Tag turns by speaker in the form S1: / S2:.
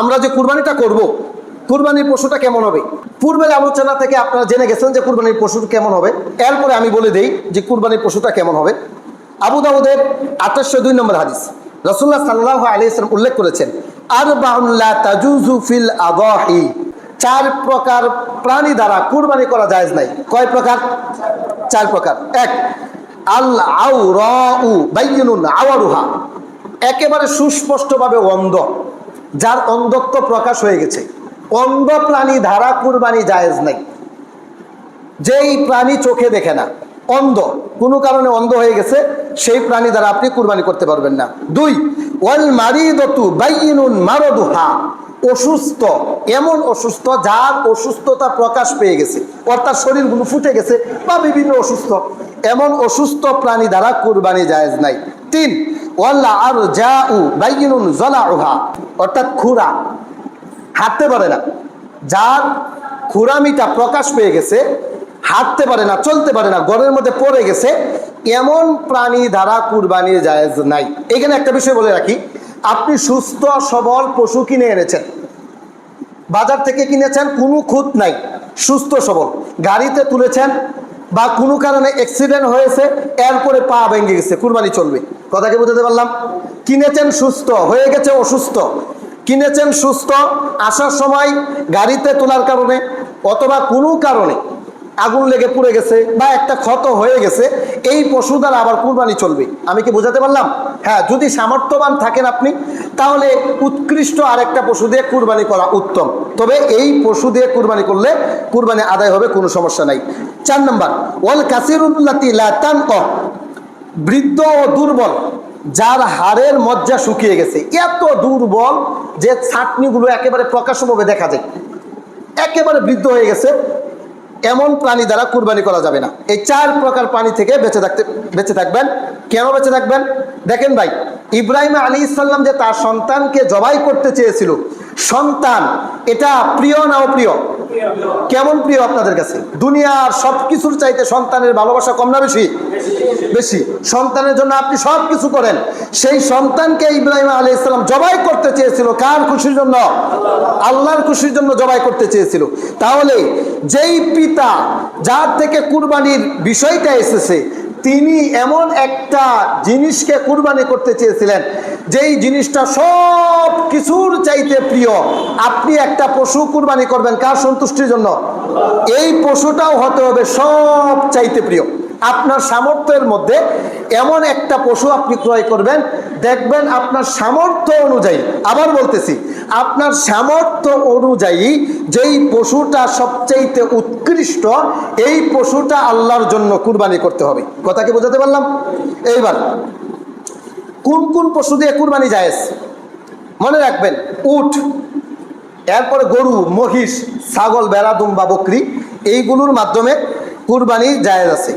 S1: আমরা যে কুরবানিটা করব, কুরবানির পশুটা কেমন হবে? পূর্বের আলোচনা থেকে আপনারা জেনে গেছেন যে কুরবানির পশু কেমন হবে। এরপরে আমি বলে দেই যে কুরবানির পশুটা কেমন হবে। আবু দাউদের আঠাশশো দুই নম্বর হাদিস রসুল্লাহ সাল্লাহ আলিয়াল্লাম উল্লেখ করেছেন আর বাহুল্লাহ তাজুজু ফিল আবাহি চার প্রকার প্রাণী দ্বারা কুরবানি করা যায় নাই। কয় প্রকার? চার প্রকার। এক, আল আউ র বাইনুন একেবারে সুস্পষ্টভাবে অন্ধ। যার অন্ধত্ব প্রকাশ হয়ে গেছে। অন্ধ প্রাণী ধারা কুরবানি জায়েজ নাই। যেই প্রাণী চোখে দেখে না, অন্ধ, কোনো কারণে অন্ধ হয়ে গেছে, সেই প্রাণী দ্বারা আপনি কুরবানি করতে পারবেন না। দুই, ওয়াল মারিদতু বাইনুন মারদুহা। অসুস্থ, এমন অসুস্থ যার অসুস্থতা প্রকাশ পেয়ে গেছে, অর্থাৎ শরীরগুলো ফুটে গেছে বা বিভিন্ন অসুস্থ, এমন অসুস্থ প্রাণী দ্বারা কুরবানি জায়েজ নাই। তিন আর যা উ অর্থাৎ খুরা। হাঁটতে পারে না। যার প্রকাশ পেয়ে গেছে, হাঁটতে পারে না, চলতে পারে না, গড়ের মধ্যে পড়ে গেছে প্রাণী নাই। এখানে একটা বিষয় বলে রাখি, আপনি সুস্থ, সবল পশু কিনে এনেছেন। বাজার থেকে কিনেছেন, কোনো খুঁত নাই। সুস্থ, সবল। গাড়িতে তুলেছেন বা কোনো কারণে অ্যাক্সিডেন্ট হয়েছে, এরপরে পা ভেঙে গেছে, কুরবানি চলবে। কথা কি বুঝতে পারলাম? কিনেছেন সুস্থ, হয়ে গেছে অসুস্থ। কিনেছেন সুস্থ, আসার সময় গাড়িতে তোলার কারণে অথবা কোনো কারণে আগুন লেগে পুড়ে গেছে বা একটা ক্ষত হয়ে গেছে, এই পশু দ্বারা আবার কুরবানি চলবে। আমি কি বোঝাতে পারলাম? হ্যাঁ যদি সামর্থ্যবান থাকেন আপনি, তাহলে উৎকৃষ্ট আরেকটা পশু দিয়ে কুরবানি করা উত্তম। তবে এই পশু দিয়ে কুরবানি করলে কুরবানি আদায় হবে, কোনো সমস্যা নাই। চার নম্বর, ওয়াল কাসিরুল্লাতি লাতান বৃদ্ধ ও দুর্বল, যার হাড়ের মজ্জা শুকিয়ে গেছে। এত দুর্বল যে ছাটনিগুলো একেবারে প্রকাশভাবে দেখা যায়। একেবারে বৃদ্ধ হয়ে গেছে এমন প্রাণী দ্বারা কুরবানি করা যাবে না। এই চার প্রকার প্রাণী থেকে বেঁচে থাকতে, বেঁচে থাকবেন। কেন বেঁচে থাকবেন? দেখেন ভাই, ইব্রাহিম আলী ইসাল্লাম যে তার সন্তানকে জবাই করতে চেয়েছিল, সন্তান, এটা প্রিয় না অপ্রিয় কেমন প্রিয় আপনাদের কাছে? দুনিয়ার সব কিছুর চাইতে সন্তানের ভালোবাসা কম না বেশি? বেশি। সন্তানের জন্য আপনি সব কিছু করেন। সেই সন্তানকে ইব্রাহিম আলী ইসলাম জবাই করতে চেয়েছিল কার খুশির জন্য? আল্লাহর খুশির জন্য জবাই করতে চেয়েছিল। তাহলে যেই পিতা যার থেকে কুরবানির বিষয়টা এসেছে, তিনি এমন একটা জিনিসকে কুরবানি করতে চেয়েছিলেন যেই জিনিসটা সব কিছুর চাইতে প্রিয়, আপনি একটা পশু কুরবানি করবেন কার সন্তুষ্টির জন্য? এই পশুটাও হতে হবে সব চাইতে প্রিয়। আপনার সামর্থ্যের মধ্যে এমন একটা পশু আপনি ক্রয় করবেন, দেখবেন আপনার সামর্থ্য অনুযায়ী, আবার বলতেছি, আপনার সামর্থ্য অনুযায়ী যেই পশুটা সবচাইতে উৎকৃষ্ট, এই পশুটা আল্লাহর জন্য কুরবানি করতে হবে। কথা কি বোঝাতে পারলাম? এইবার কোন কোন পশু দিয়ে কুরবানি জায়েজ? মনে রাখবেন, উট, এরপরে গরু, মহিষ, ছাগল বেড়া দুম্বা, বকরি, এইগুলোর মাধ্যমে কুরবানি জায়েজ আছে।